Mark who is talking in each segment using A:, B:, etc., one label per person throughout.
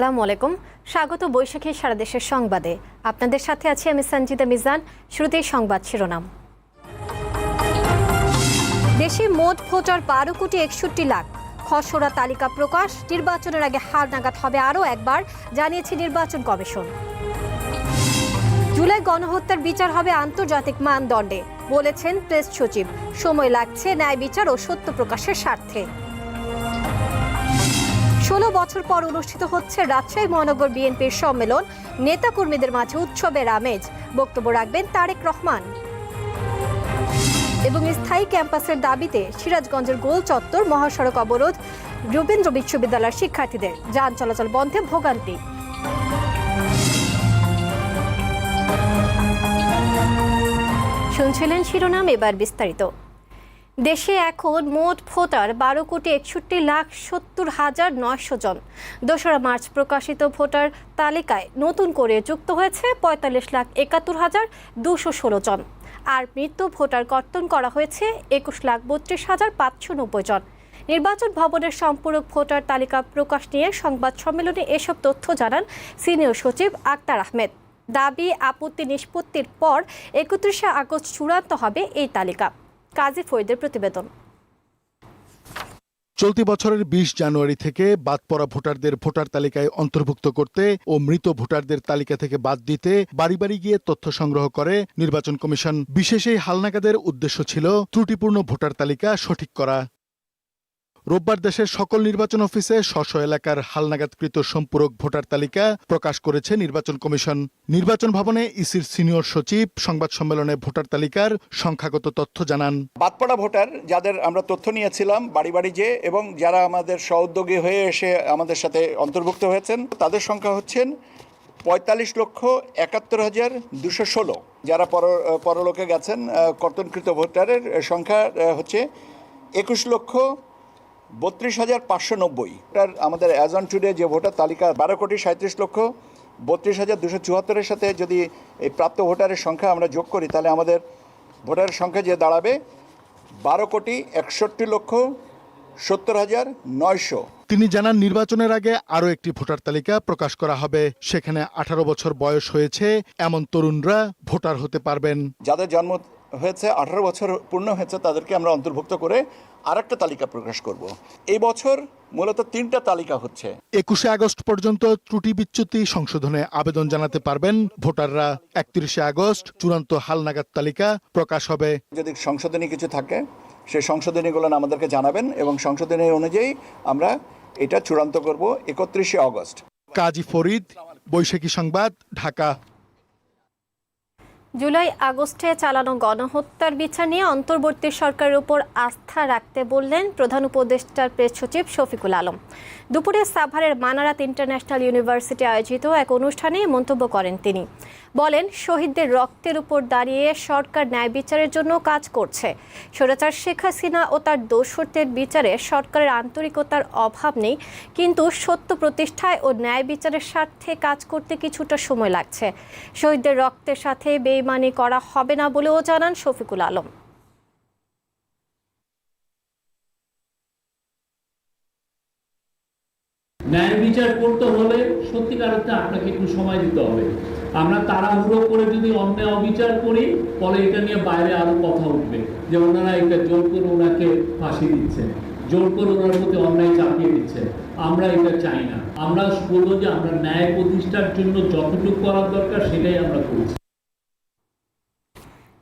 A: আসসালামু আলাইকুম। স্বাগত বৈশাখী সারা দেশের সংবাদে। আপনাদের সাথে আছি আমি সঞ্জিতা মিজান। শুরুতেই সংবাদ শিরোনাম। দেশে মোট ভোটার বারো কোটি একষট্টি লাখ। খসড়া তালিকা প্রকাশ, নির্বাচনের আগে হার নাগাদ হবে আরও একবার, জানিয়েছে নির্বাচন কমিশন। জুলাই গণহত্যার বিচার হবে আন্তর্জাতিক মানদণ্ডে, বলেছেন প্রেস সচিব। সময় লাগছে ন্যায় বিচার ও সত্য প্রকাশের স্বার্থে। ষোলো বছর পর অনুষ্ঠিত হচ্ছে রাজশাহী মহানগর বিএনপির সম্মেলন। নেতাকর্মীদের মাঝে উৎসবের আমেজ। বক্তব্য রাখবেন তারেক রহমান। এবং স্থায়ী ক্যাম্পাসের দাবিতে সিরাজগঞ্জের গোল চত্বর, মহাসড়ক অবরোধ, রবীন্দ্র বিশ্ববিদ্যালয়ের শিক্ষার্থীদের। যান চলাচল বন্ধে ভোগান্তি। শুনছিলেন শিরোনাম, এবার বিস্তারিত। দেশে এখন মোট ভোটার বারো কোটি একষট্টি লাখ সত্তর হাজার নয়শো জন। দোসরা মার্চ প্রকাশিত ভোটার তালিকায় নতুন করে যুক্ত হয়েছে পঁয়তাল্লিশ লাখ একাত্তর হাজার দুশো ষোলো জন। আর মৃত্যু ভোটার কর্তন করা হয়েছে একুশ লাখ বত্রিশ হাজার পাঁচশো নব্বই জন। নির্বাচন ভবনের সম্পূরক ভোটার তালিকা প্রকাশ নিয়ে সংবাদ সম্মেলনে এসব তথ্য জানান সিনিয়র সচিব আক্তার আহমেদ। দাবি, আপত্তি নিষ্পত্তির পর একত্রিশে আগস্ট চূড়ান্ত হবে এই তালিকা। কাজী ফরিদের প্রতিবেদন।
B: চলতি বছরের বিশ জানুয়ারি থেকে বাদ পড়া ভোটারদের ভোটার তালিকায় অন্তর্ভুক্ত করতে ও মৃত ভোটারদের তালিকা থেকে বাদ দিতে বাড়ি বাড়ি গিয়ে তথ্য সংগ্রহ করে নির্বাচন কমিশন। বিশেষ এই হালনাগাদের উদ্দেশ্য ছিল ত্রুটিপূর্ণ ভোটার তালিকা সঠিক করা। রোববার দেশের সকল নির্বাচন অফিসে স্ব এলাকার হালনাগাদকৃত সম্পূরক ভোটার তালিকা প্রকাশ করেছে নির্বাচন কমিশন। নির্বাচন ভবনে ইসির সিনিয়র সচিব সংবাদ সম্মেলনে ভোটার তালিকার সংখ্যাগত তথ্য জানান।
C: বাদপড়া ভোটার, যাদের আমরা তথ্য নিয়েছিলাম, বাড়ি বাড়ি যে এবং যারা আমাদের সহোদ্যোগী হয়ে এসে আমাদের সাথে অন্তর্ভুক্ত হয়েছেন, তাদের সংখ্যা হচ্ছেন পঁয়তাল্লিশ লক্ষ একাত্তর হাজার দুশো ষোলো। যারা পর, পরলোকে গেছেন কর্তনকৃত ভোটারের সংখ্যা হচ্ছে একুশ লক্ষ বত্রিশ হাজার পাঁচশো নব্বই। এটার আমাদের অ্যাজ অন টুডে যে ভোটার তালিকা বারো কোটি সাঁত্রিশ লক্ষ বত্রিশ হাজার দুশো চুয়াত্তরের সাথে যদি এই প্রাপ্ত ভোটারের সংখ্যা আমরা যোগ করি তাহলে আমাদের ভোটারের সংখ্যা যে দাঁড়াবে বারো কোটি একষট্টি লক্ষ সত্তর হাজার নয়শো।
B: তিনি জানান নির্বাচনের আগে আরও একটি ভোটার তালিকা প্রকাশ করা হবে। সেখানে আঠারো বছর বয়স হয়েছে এমন তরুণরা ভোটার হতে পারবেন।
C: যাদের জন্ম হয়েছে আঠারো বছর পূর্ণ হয়েছে তাদেরকে আমরা অন্তর্ভুক্ত করে আরেকটা তালিকা প্রকাশ করব। এই বছর মূলত তিনটা তালিকা হচ্ছে।
B: একুশে আগস্ট পর্যন্ত ত্রুটি বিচ্যুতি সংশোধনে আবেদন জানাতে পারবেন ভোটাররা। একত্রিশে আগস্ট চূড়ান্ত হালনাগাদ তালিকা প্রকাশ হবে।
C: যদি সংশোধনী কিছু থাকে সেই সংশোধনীগুলো আমাদেরকে জানাবেন এবং সংশোধনী অনুযায়ী আমরা এটা চূড়ান্ত করব একত্রিশে আগস্ট।
B: কাজী ফরিদ বৈশাখী সংবাদ ঢাকা।
A: জুলাই আগস্টে চালানো গণহত্যার বিচার নিয়ে অন্তর্বর্তী সরকারের উপর আস্থা রাখতে বললেন প্রধান উপদেষ্টার প্রেস সচিব শফিকুল আলম। দুপুরে সাভারের মানারাত ইন্টারন্যাশনাল ইউনিভার্সিটি আয়োজিত এক অনুষ্ঠানে মন্তব্য করেন তিনি। বলেন, শহীদদের রক্তের উপর দাঁড়িয়ে সরকার ন্যায় বিচারের জন্য কাজ করছে। স্বৈরাচার শেখ হাসিনা ও তার দোষরদের বিচারে সরকারের আন্তরিকতার অভাব নেই, কিন্তু সত্য প্রতিষ্ঠায় ও ন্যায় বিচারের স্বার্থে কাজ করতে কিছুটা সময় লাগছে। শহীদদের রক্তের সাথে বেইমানি করা হবে না বলেও জানান শফিকুল আলম।
D: ন্যায় বিচার করতে হলে সত্যিকার অর্থে আপনাকে একটু সময় দিতে হবে। আমরা তাড়াহুড়ো করে যদি অন্যায় অবিচার করি, ফলে এটা নিয়ে বাইরে আরও কথা উঠবে যে ওনারা এটা জোর করে ওনাকে ফাঁসি দিচ্ছেন জোর করে ওনার প্রতি অন্যায় চাপিয়ে দিচ্ছেন আমরা এটা চাই না। আমরা বলব যে আমরা ন্যায় প্রতিষ্ঠার জন্য যতটুকু করার দরকার, সেটাই আমরা করছি।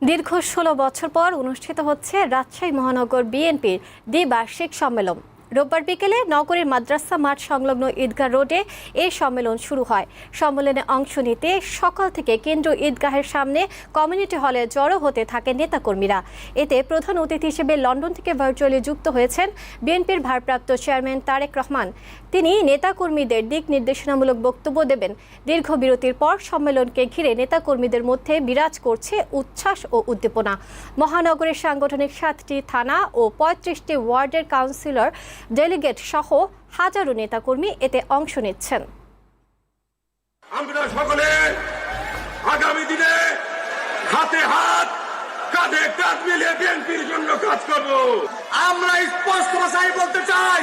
A: দীর্ঘ ষোলো বছর পর অনুষ্ঠিত হচ্ছে রাজশাহী মহানগর বিএনপির দ্বিবার্ষিক সম্মেলন। রোববার বিকেলে নগরীর মাদ্রাসা মাঠ সংলগ্ন ঈদগাহ রোডে এ সম্মেলন শুরু হয়। সম্মেলনে অংশ নিতে সকাল থেকে কেন্দ্র ঈদগাহের সামনে কমিউনিটি হলে জড়ো হতে থাকে নেতাকর্মীরা। এতে প্রধান অতিথি হিসেবে লন্ডন থেকে ভার্চুয়ালি যুক্ত হয়েছেন বিএনপির ভারপ্রাপ্ত চেয়ারম্যান তারেক রহমান। তিনি নেতাকর্মীদের দিক নির্দেশনামূলক বক্তব্য দেবেন। দীর্ঘ বিরতির পর সম্মেলনকে ঘিরে নেতাকর্মীদের মধ্যে বিরাজ করছে উচ্ছ্বাস ও উদ্দীপনা। মহানগরের সাংগঠনিক সাতটি থানা ও পঁয়ত্রিশটি ওয়ার্ডের কাউন্সিলর ডেলিগেট সহ হাজারো নেতাকর্মী এতে অংশ নিচ্ছেন।
E: আমরা সকলে আগামী দিনে হাতে হাত, কাঁধে কাঁধ বিএনপির জন্য কাজ করব। আমরা স্পষ্ট ভাষায় বলতে চাই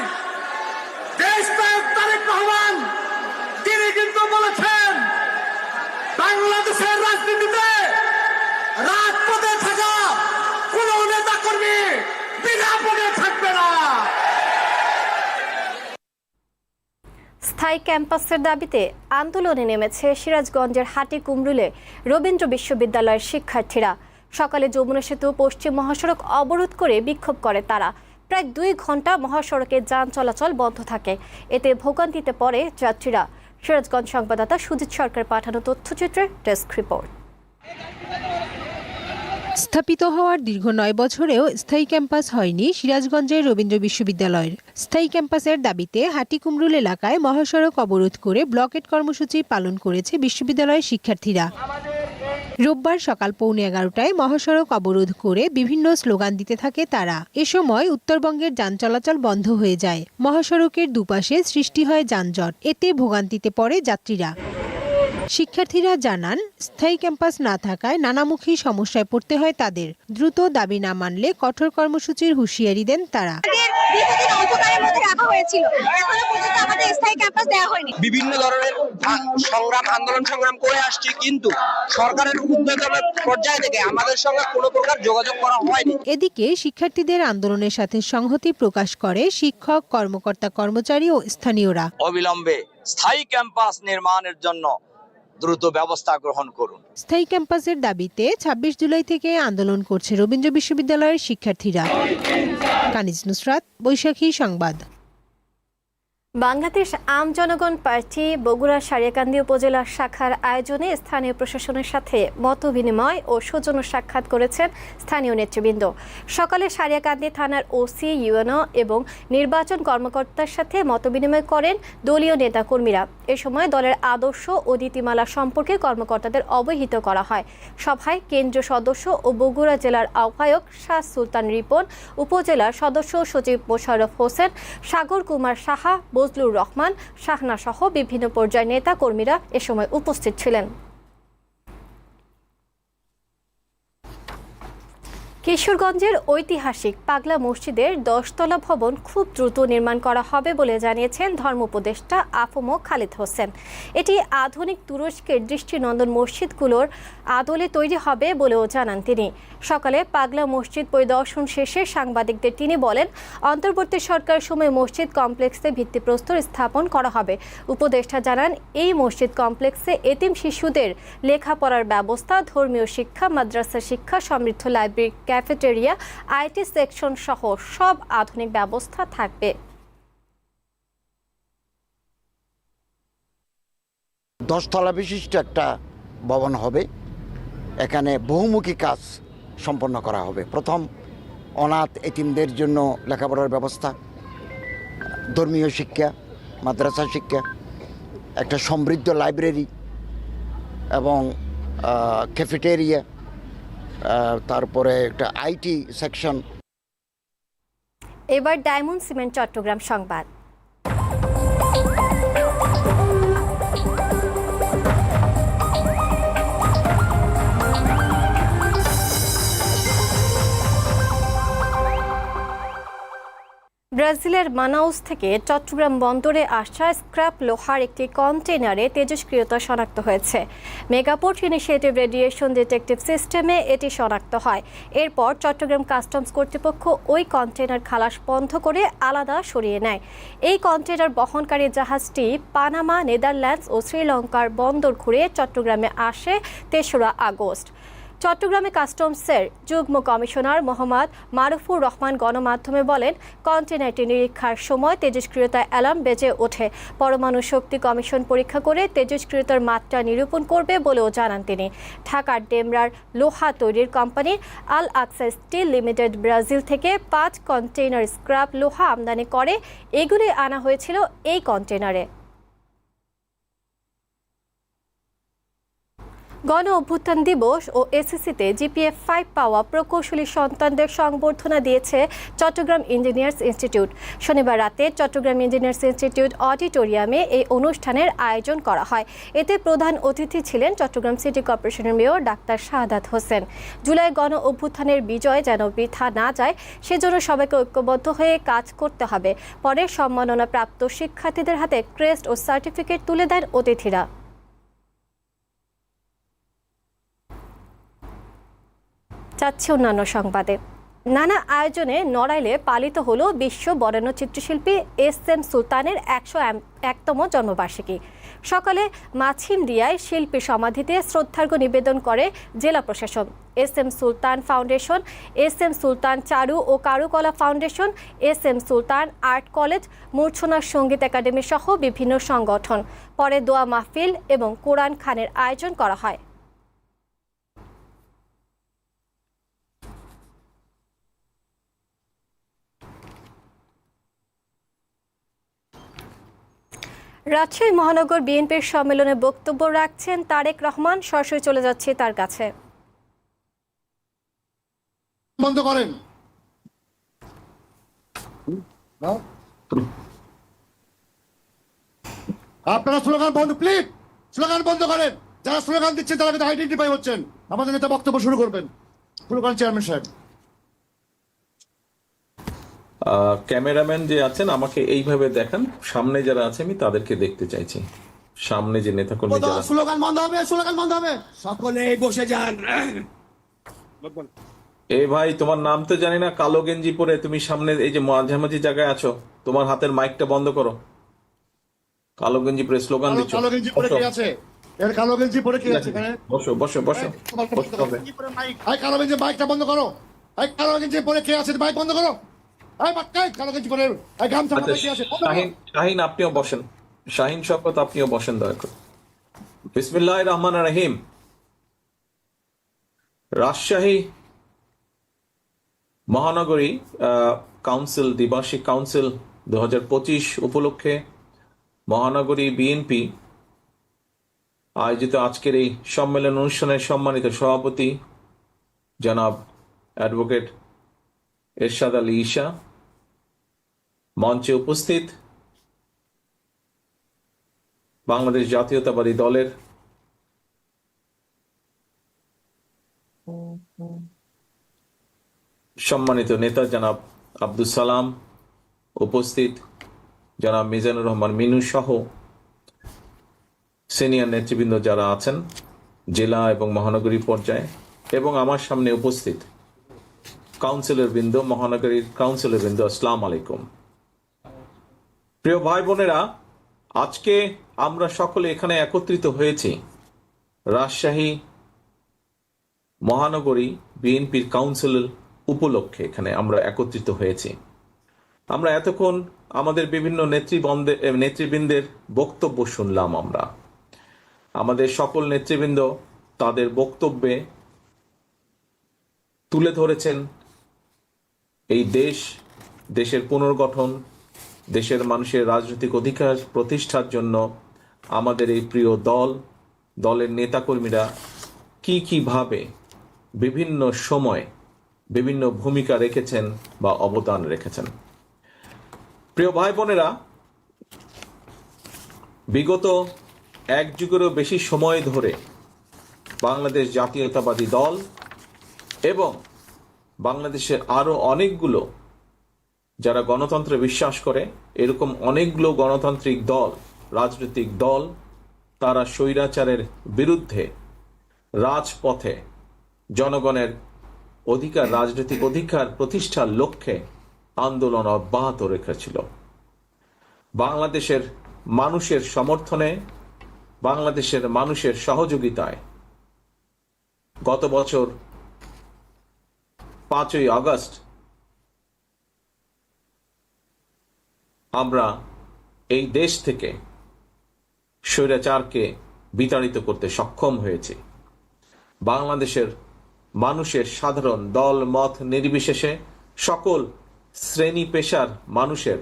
A: স্থায়ী ক্যাম্পাসের দাবিতে আন্দোলনে নেমেছে সিরাজগঞ্জের হাটি কুমরুলে রবীন্দ্র বিশ্ববিদ্যালয়ের শিক্ষার্থীরা। সকালে যমুনা সেতু পশ্চিম মহাসড়ক অবরোধ করে বিক্ষোভ করে তারা। প্রায় দুই ঘণ্টা মহাসড়কে যান চলাচল বন্ধ থাকে। এতে ভোগান্তিতে পড়ে যাত্রীরা। সিরাজগঞ্জ সংবাদদাতা সুজিত সরকার পাঠানো তথ্যচিত্রে ডেস্ক রিপোর্ট।
F: স্থাপিত হওয়ার দীর্ঘ নয় বছরেও স্থায়ী ক্যাম্পাস হয়নি সিরাজগঞ্জের রবীন্দ্র বিশ্ববিদ্যালয়ের। স্থায়ী ক্যাম্পাসের দাবিতে হাটিকুমরুল এলাকায় মহাসড়ক অবরোধ করে ব্লকেট কর্মসূচি পালন করেছে বিশ্ববিদ্যালয়ের শিক্ষার্থীরা। রোববার সকাল পৌনে এগারোটায় মহাসড়ক অবরোধ করে বিভিন্ন স্লোগান দিতে থাকে তারা। এ সময় উত্তরবঙ্গের যান চলাচল বন্ধ হয়ে যায়। মহাসড়কের দুপাশে সৃষ্টি হয় যানজট। এতে ভোগান্তিতে পড়ে যাত্রীরা। শিক্ষার্থীরা জানান স্থায়ী ক্যাম্পাস না থাকায় নানামুখী সমস্যায় পড়তে হয় তাদের। দ্রুত দাবি না মানলে কঠোর কর্মসূচির হুঁশিয়ারি দেন তারা।
G: আমাদের দীর্ঘদিন অন্ধকারের মধ্যে রাখা হয়েছিল। এখনও পর্যন্ত আমাদের স্থায়ী ক্যাম্পাস দেওয়া হয়নি।
H: বিভিন্ন ধরনের সংগ্রাম আন্দোলন সংগ্রাম করে আসছি কিন্তু সরকারের উদ্যোগের পর্যায় থেকে আমাদের সঙ্গে কোনো প্রকার যোগাযোগ করা হয়নি।
F: এদিকে শিক্ষার্থীদের আন্দোলনের সাথে সংহতি প্রকাশ করে শিক্ষক কর্মকর্তা কর্মচারী ও স্থানীয়রা।
H: অবিলম্বে স্থায়ী ক্যাম্পাস নির্মাণের জন্য দ্রুত ব্যবস্থা গ্রহণ করুন।
F: স্থায়ী ক্যাম্পাসের দাবিতে ২৬ জুলাই থেকে আন্দোলন করছে রবীন্দ্র বিশ্ববিদ্যালয়ের শিক্ষার্থীরা। কানিজ নুসরাত, বৈশাখী সংবাদ।
A: বাংলাদেশ আম জনগণ পার্টি বগুড়া সারিয়াকান্দি উপজেলা শাখার আয়োজনে স্থানীয় প্রশাসনের সাথে মত বিনিময় ও সৌজন্য সাক্ষাৎ করেছেন স্থানীয় নেতৃবৃন্দ। সকালে সারিয়াকান্দি থানার ওসি, ইউএনও এবং নির্বাচন কর্মকর্তার সাথে মত বিনিময় করেন দলীয় নেতাকর্মীরা। এ সময় দলের আদর্শ ও নীতিমালা সম্পর্কে কর্মকর্তাদের অবহিত করা হয়। সভায় কেন্দ্রীয় সদস্য ও বগুড়া জেলার আহ্বায়ক শাহ সুলতান রিপন, উপজেলার সদস্য সচিব মোশাররফ হোসেন, সাগর কুমার সাহা বজলুর রহমান, শাহনা সহ বিভিন্ন পর্যায়ের নেতা কর্মীরা এ সময় উপস্থিত ছিলেন। কিশোরগঞ্জের ঐতিহাসিক পাগলা মসজিদের দশতলা ভবন খুব দ্রুত নির্মাণ করা হবে বলে জানিয়েছেন ধর্ম উপদেষ্টা আফমো খালিদ হোসেন। এটি আধুনিক তুরস্কের দৃষ্টিনন্দন মসজিদগুলোর আদলে তৈরি হবে বলেও জানান তিনি। সকালে পাগলা মসজিদ পরিদর্শন শেষে সাংবাদিকদের তিনি বলেন, অন্তর্বর্তী সরকার সময় মসজিদ কমপ্লেক্সে ভিত্তিপ্রস্তর স্থাপন করা হবে। উপদেষ্টা জানান, এই মসজিদ কমপ্লেক্সে এতিম শিশুদের লেখাপড়ার ব্যবস্থা, ধর্মীয় শিক্ষা, মাদ্রাসা শিক্ষা, সমৃদ্ধ লাইব্রেরি, ক্যাফেটেরিয়া, আইটি সেকশন সহ সব আধুনিক ব্যবস্থা থাকবে।
I: দশতলা বিশিষ্ট একটা ভবন হবে। এখানে বহুমুখী কাজ সম্পন্ন করা হবে। প্রথম অনাথ এতিমদের জন্য লেখাপড়ার ব্যবস্থা, ধর্মীয় শিক্ষা, মাদ্রাসা শিক্ষা, একটা সমৃদ্ধ লাইব্রেরি এবং ক্যাফেটেরিয়া তারপরে একটা আইটি সেকশন।
A: এবার ডায়মন্ড সিমেন্ট চট্টগ্রাম সংবাদ। ব্রাজিলের মানাউস থেকে চট্টগ্রাম বন্দরে আসা স্ক্র্যাপ লোহার একটি কন্টেনারে তেজস্ক্রিয়তা শনাক্ত হয়েছে। মেগাপোর্ট ইনিশিয়েটিভ রেডিয়েশন ডিটেকটিভ সিস্টেমে এটি শনাক্ত হয়। এরপর চট্টগ্রাম কাস্টমস কর্তৃপক্ষ ওই কন্টেনার খালাস বন্ধ করে আলাদা সরিয়ে নেয়। এই কন্টেনার বহনকারী জাহাজটি পানামা, নেদারল্যান্ডস ও শ্রীলঙ্কার বন্দর ঘুরে চট্টগ্রামে আসে তেসরা আগস্ট। চট্টগ্রামে কাস্টমসের যুগ্ম কমিশনার মোহাম্মদ মারুফুর রহমান গণমাধ্যমে বলেন, কন্টেনারটি নিরীক্ষার সময় তেজস্ক্রিয়তা অ্যালার্ম বেজে ওঠে। পরমাণু শক্তি কমিশন পরীক্ষা করে তেজস্ক্রিয়তার মাত্রা নিরূপণ করবে বলেও জানান তিনি। ঢাকার ডেমরার লোহা তৈরির company Al Aqsa steel limited Brazil থেকে পাঁচ কন্টেইনার স্ক্র্যাপ লোহা আমদানি করে। এগুলি আনা হয়েছিল এই কন্টেনারে গণ অভ্যুত্থান দিবস ও এসএসসিতে জিপিএফ ফাইভ পাওয়া প্রকৌশলী সন্তানদের সংবর্ধনা দিয়েছে চট্টগ্রাম ইঞ্জিনিয়ার্স ইনস্টিটিউট শনিবার রাতে চট্টগ্রাম ইঞ্জিনিয়ার্স ইনস্টিটিউট অডিটোরিয়ামে এই অনুষ্ঠানের আয়োজন করা হয়। এতে প্রধান অতিথি ছিলেন চট্টগ্রাম সিটি কর্পোরেশনের mayor doctor Shahadat Hossain. July গণ অভ্যুত্থানের বিজয় যেন বৃথা না যায়, সেজন্য সবাইকে ঐক্যবদ্ধ হয়ে কাজ করতে হবে। পরে সম্মাননা প্রাপ্ত শিক্ষার্থীদের হাতে ক্রেস্ট ও সার্টিফিকেট তুলে দেন অতিথিরা। যাচ্ছে অন্যান্য সংবাদে। নানা আয়োজনে নড়াইলে পালিত হলো বিশ্ব বরেণ্য চিত্রশিল্পী এস এম সুলতানের একশো একতম জন্মবার্ষিকী। সকালে মাছিমদিয়ায় শিল্পী সমাধিতে শ্রদ্ধার্ঘ্য নিবেদন করে জেলা প্রশাসন। S M Sultan foundation, S M Sultan চারু ও কারুকলা foundation, S M Sultan art college, মূর্ছনা সংগীত একাডেমি সহ বিভিন্ন সংগঠন। পরে দোয়া মাহফিল এবং কোরআন খানের আয়োজন করা হয়। রাজশাহী মহানগর বিএনপির সম্মেলনে বক্তব্য রাখছেন তারেক রহমান। সরাসরি চলে যাচ্ছে তার কাছে।
B: বন্ধ করেন। আপনারা স্লোগান বন্ধ প্লিজ স্লোগান বন্ধ করেন। যারা স্লোগান দিচ্ছেন তারা কিন্তু আইডেন্টিফাই হচ্ছেন। আমাদের নেতা বক্তব্য শুরু করবেন। স্লোগান চেয়ারম্যান সাহেব।
J: ক্যামেরাম্যান যে আছেন আমাকে এইভাবে দেখান। সামনে যারা আছে আমি তাদেরকে দেখতে চাইছি। সামনে যে নেতাকর্মী যারা
B: স্লোগান বন্ধ হবে স্লোগান বন্ধ হবে।
E: সকলেই বসে যান।
J: এ ভাই তোমার নাম তো জানি না কালো গেঞ্জি পরে তুমি সামনে এই যে মাঝামাঝি জায়গায় আছো তোমার হাতের মাইকটা বন্ধ করো। কালো গেঞ্জি পরে স্লোগান দিচ্ছ।
B: কালো গেঞ্জি পরে কে আছে? এর কালো গেঞ্জি পরে কে আছে এখানে?
J: বসো বসো বসো। বসতে হবে।
B: কালো গেঞ্জি বাইকটা বন্ধ করো। কালো গেঞ্জি পরে কে আছে? বাইক বন্ধ করো।
J: আচ্ছা। শাহিন আপনিও বসেন। শাহিন শকত আপনিও বসেন দয়া করে। বিসমিল্লাহ রহমান রহিম। রাজশাহী মহানগরী কাউন্সিল দ্বিবার্ষিক কাউন্সিল দু হাজার পঁচিশ উপলক্ষে মহানগরী বিএনপি আয়োজিত আজকের এই সম্মেলন অনুষ্ঠানের সম্মানিত সভাপতি জনাব অ্যাডভোকেট এরশাদ আলী ঈশা মঞ্চে উপস্থিত বাংলাদেশ জাতীয়তাবাদী দলের সম্মানিত নেতা জনাব আব্দুল সালাম উপস্থিত, জনাব মিজানুর রহমান মিনু সহ সিনিয়র নেতৃবৃন্দ যারা আছেন, জেলা এবং মহানগরী পর্যায়ে এবং আমার সামনে উপস্থিত কাউন্সিলর বৃন্দ মহানগরীর কাউন্সিলর বৃন্দ আসসালাম আলাইকুম প্রিয় ভাই বোনেরা আজকে আমরা সকলে এখানে একত্রিত হয়েছি। রাজশাহী মহানগরী বিএনপির কাউন্সিলের উপলক্ষে এখানে আমরা একত্রিত হয়েছি। আমরা এতক্ষণ আমাদের বিভিন্ন নেতৃবৃন্দে নেতৃবৃন্দের বক্তব্য শুনলাম আমরা। আমাদের সকল নেতৃবৃন্দ তাদের বক্তব্যে তুলে ধরেছেন। এই দেশ, দেশের পুনর্গঠন, দেশের মানুষের রাজনৈতিক অধিকার প্রতিষ্ঠার জন্য আমাদের এই প্রিয় দল, দলের নেতাকর্মীরা কি কীভাবে বিভিন্ন সময় বিভিন্ন ভূমিকা রেখেছেন বা অবদান রেখেছেন। প্রিয় ভাই বোনেরা বিগত এক যুগেরও বেশি সময় ধরে বাংলাদেশ জাতীয়তাবাদী দল এবং বাংলাদেশের আরও অনেকগুলো, যারা গণতন্ত্রে বিশ্বাস করে, এরকম অনেকগুলো গণতান্ত্রিক দল, রাজনৈতিক দল, তারা স্বৈরাচারের বিরুদ্ধে রাজপথে জনগণের অধিকার, রাজনৈতিক অধিকার প্রতিষ্ঠার লক্ষ্যে আন্দোলন অব্যাহত রেখেছিল। বাংলাদেশের মানুষের সমর্থনে, বাংলাদেশের মানুষের সহযোগিতায় গত বছর পাঁচই আগস্ট আমরা এই দেশ থেকে স্বৈরাচারকে বিতাড়িত করতে সক্ষম হয়েছি। বাংলাদেশের মানুষের সাধারণ দল, মত নির্বিশেষে সকল শ্রেণি পেশার মানুষের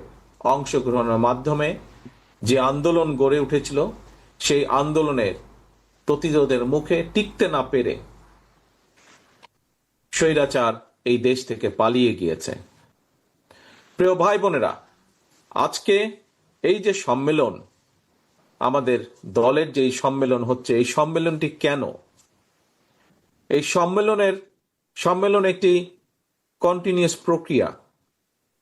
J: অংশগ্রহণের মাধ্যমে যে আন্দোলন গড়ে উঠেছিল, সেই আন্দোলনের প্রতিরোধের মুখে টিকতে না পেরে স্বৈরাচার এই দেশ থেকে পালিয়ে গিয়েছে। প্রিয় ভাই বোনেরা আজকে এই যে সম্মেলন, আমাদের দলের যে সম্মেলন হচ্ছে, এই সম্মেলনটি কেন? এই সম্মেলনের, সম্মেলন একটি কন্টিনিউয়াস প্রক্রিয়া,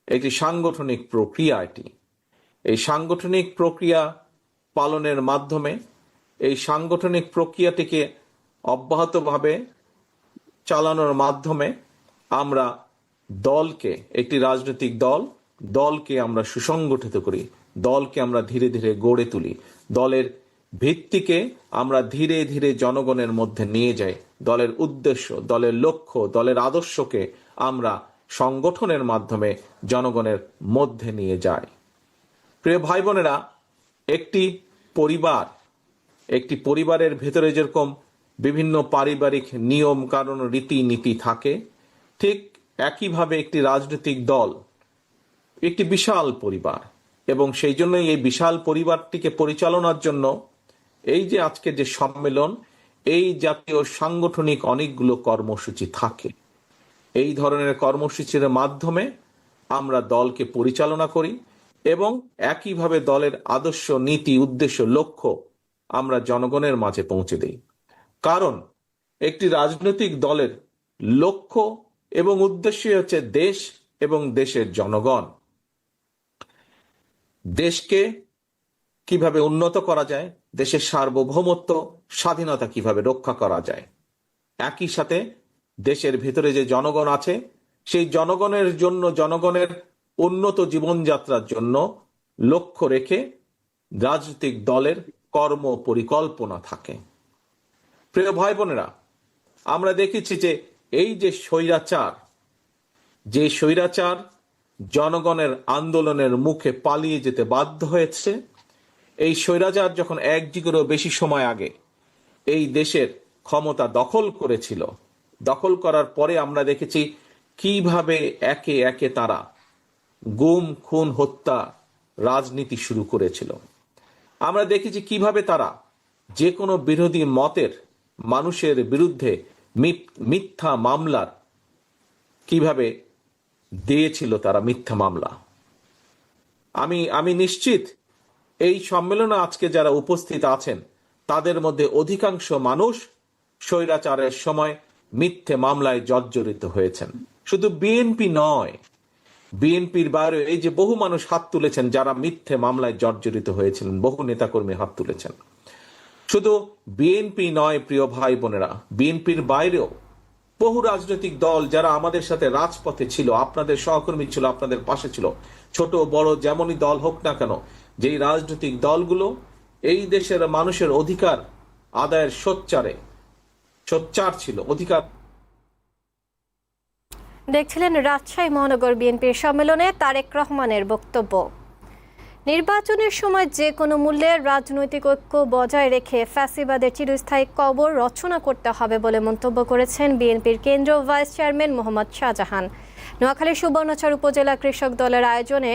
J: একটি সাংগঠনিক প্রক্রিয়া এটি। এই সাংগঠনিক প্রক্রিয়া পালনের মাধ্যমে এই সাংগঠনিক প্রক্রিয়াটিকে অব্যাহতভাবে চালানোর মাধ্যমে আমরা দলকে, একটি রাজনৈতিক দল, দলকে আমরা সুসংগঠিত করি, দলকে আমরা ধীরে ধীরে গড়ে তুলি। দলের ভিত্তিকে আমরা ধীরে ধীরে জনগণের মধ্যে নিয়ে যাই। দলের উদ্দেশ্য, দলের লক্ষ্য, দলের আদর্শকে আমরা সংগঠনের মাধ্যমে জনগণের মধ্যে নিয়ে যাই। প্রিয় ভাই বোনেরা একটি পরিবার, একটি পরিবারের ভেতরে যেরকম বিভিন্ন পারিবারিক নিয়ম কারণ রীতি নীতি থাকে ঠিক একইভাবে একটি রাজনৈতিক দল, একটি বিশাল পরিবার এবং সেই জন্যই এই বিশাল পরিবারটিকে পরিচালনার জন্য এই যে আজকে যে সম্মেলন, এই জাতীয় সাংগঠনিক অনেকগুলো কর্মসূচি থাকে। এই ধরনের কর্মসূচির মাধ্যমে আমরা দলকে পরিচালনা করি এবং একইভাবে দলের আদর্শ, নীতি, উদ্দেশ্য, লক্ষ্য আমরা জনগণের মাঝে পৌঁছে দেই। কারণ একটি রাজনৈতিক দলের লক্ষ্য এবং উদ্দেশ্যই হচ্ছে দেশ এবং দেশের জনগণ। দেশকে কীভাবে উন্নত করা যায়, দেশের সার্বভৌমত্ব, স্বাধীনতা কীভাবে রক্ষা করা যায়। একই সাথে দেশের ভিতরে যে জনগণ আছে, সেই জনগণের জন্য, জনগণের উন্নত জীবনযাত্রার জন্য লক্ষ্য রেখে রাজনৈতিক দলের কর্ম পরিকল্পনা থাকে। প্রিয় ভাই বোনেরা, আমরা দেখেছি যে এই যে স্বৈরাচার যে স্বৈরাচার জনগণের আন্দোলনের মুখে পালিয়ে যেতে বাধ্য হয়েছে, এই স্বৈরাচার যখন এক যুগেরও বেশি সময় আগে এই দেশের ক্ষমতা দখল করেছিল, দখল করার পরে আমরা দেখেছি কীভাবে একে একে তারা গুম, খুন, হত্যা রাজনীতি শুরু করেছিল। আমরা দেখেছি কীভাবে তারা যে কোনো বিরোধী মতের মানুষের বিরুদ্ধে মিথ্যা মামলার কীভাবে দিয়েছিল তারা মিথ্যা মামলা? আমি আমি নিশ্চিত এই সম্মেলনে আজকে যারা উপস্থিত আছেন, তাদের মধ্যে অধিকাংশ মানুষ স্বৈরাচারের সময় মিথ্যে মামলায় জর্জরিত হয়েছেন। শুধু বিএনপি নয় বিএনপির বাইরে এই যে বহু মানুষ হাত তুলেছেন যারা মিথ্যে মামলায় জর্জরিত হয়েছিলেন, বহু নেতাকর্মী হাত তুলেছেন। শুধু বিএনপি নয়, প্রিয় ভাই বোনেরা বিএনপির বাইরেও বহু রাজনৈতিক দল যারা আমাদের সাথে রাজপথে ছিল, আপনাদের সহকর্মী ছিল, আপনাদের পাশে ছিল, ছোট, বড়, যেমনই দল হোক না কেন, যেই রাজনৈতিক দলগুলো এই দেশের মানুষের অধিকার আদায়ের সোচ্চারে, সোচ্চার ছিল, অধিকার
A: দেখছিলেন রাজশাহী মহানগর বিএনপির সম্মেলনে তারেক রহমানের বক্তব্য। নির্বাচনের সময় যে কোনো মূল্যে রাজনৈতিক ঐক্য বজায় রেখে ফ্যাসিবাদের চিরস্থায়ী কবর রচনা করতে হবে বলে মন্তব্য করেছেন বিএনপির কেন্দ্রীয় ভাইস চেয়ারম্যান মোহাম্মদ শাহজাহান। নোয়াখালীর সুবর্ণচর উপজেলা কৃষক দলের আয়োজনে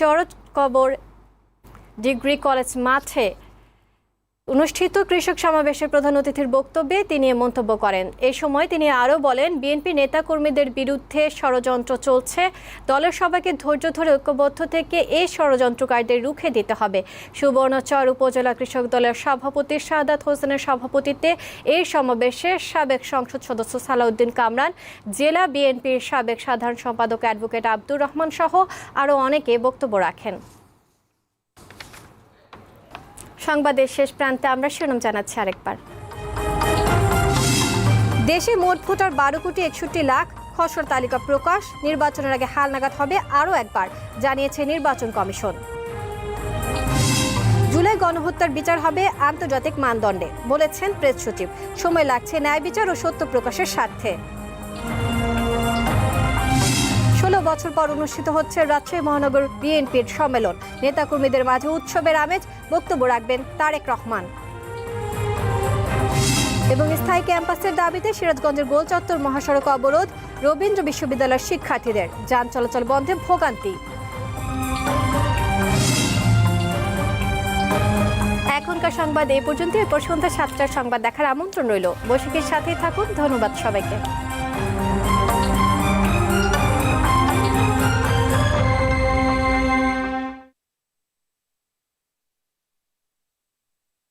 A: চরৎ কবর ডিগ্রি কলেজ মাঠে অনুষ্ঠিত কৃষক সমাবেশের প্রধান অতিথির বক্তব্যে তিনি মন্তব্য করেন। এ সময় তিনি আরও বলেন, বিএনপি নেতাকর্মীদের বিরুদ্ধে ষড়যন্ত্র চলছে। দলের সবাইকে ধৈর্য ধরে ঐক্যবদ্ধ থেকে এই ষড়যন্ত্রকারীদের রুখে দিতে হবে। সুবর্ণচর উপজেলা কৃষক দলের সভাপতি সাদাত হোসেনের সভাপতিত্বে এই সমাবেশে সাবেক সংসদ সদস্য সালাউদ্দিন কামরান, জেলা বিএনপির সাবেক সাধারণ সম্পাদক অ্যাডভোকেট আব্দুর রহমান সহ আরও অনেকে বক্তব্য রাখেন। সংবাদের শেষ প্রান্তে আমরা শিরোনাম জানাচ্ছি আরেকবার। দেশে মোট ভোটার বারো কোটি একষট্টি লাখ, খসড় তালিকা প্রকাশ, নির্বাচনের আগে হালনাগাদ হবে আরও একবার, জানিয়েছে নির্বাচন কমিশন। জুলাই গণহত্যার বিচার হবে আন্তর্জাতিক মানদণ্ডে, বলেছেন প্রেস সচিব। সময় লাগছে ন্যায় বিচার ও সত্য প্রকাশের স্বার্থে। বছর পর অনুষ্ঠিত হচ্ছে রাজশাহী মহানগর বিএনপির সম্মেলন। নেতাকর্মীদের মাঝে উৎসবের আমেজ, বক্তব্য রাখবেন তারেক রহমান। এবং স্থায়ী ক্যাম্পাসের দাবিতে সিরাজগঞ্জের গোল চত্বর মহাসড়ক অবরোধ রবীন্দ্র বিশ্ববিদ্যালয়ের শিক্ষার্থীদের। যান চলাচল বন্ধে ভোগান্তি। এখনকার সংবাদ এই পর্যন্ত এরপর সন্ধ্যা সাতটার সংবাদ দেখার আমন্ত্রণ রইল। বৈশাখীর সাথেই থাকুন। ধন্যবাদ সবাইকে।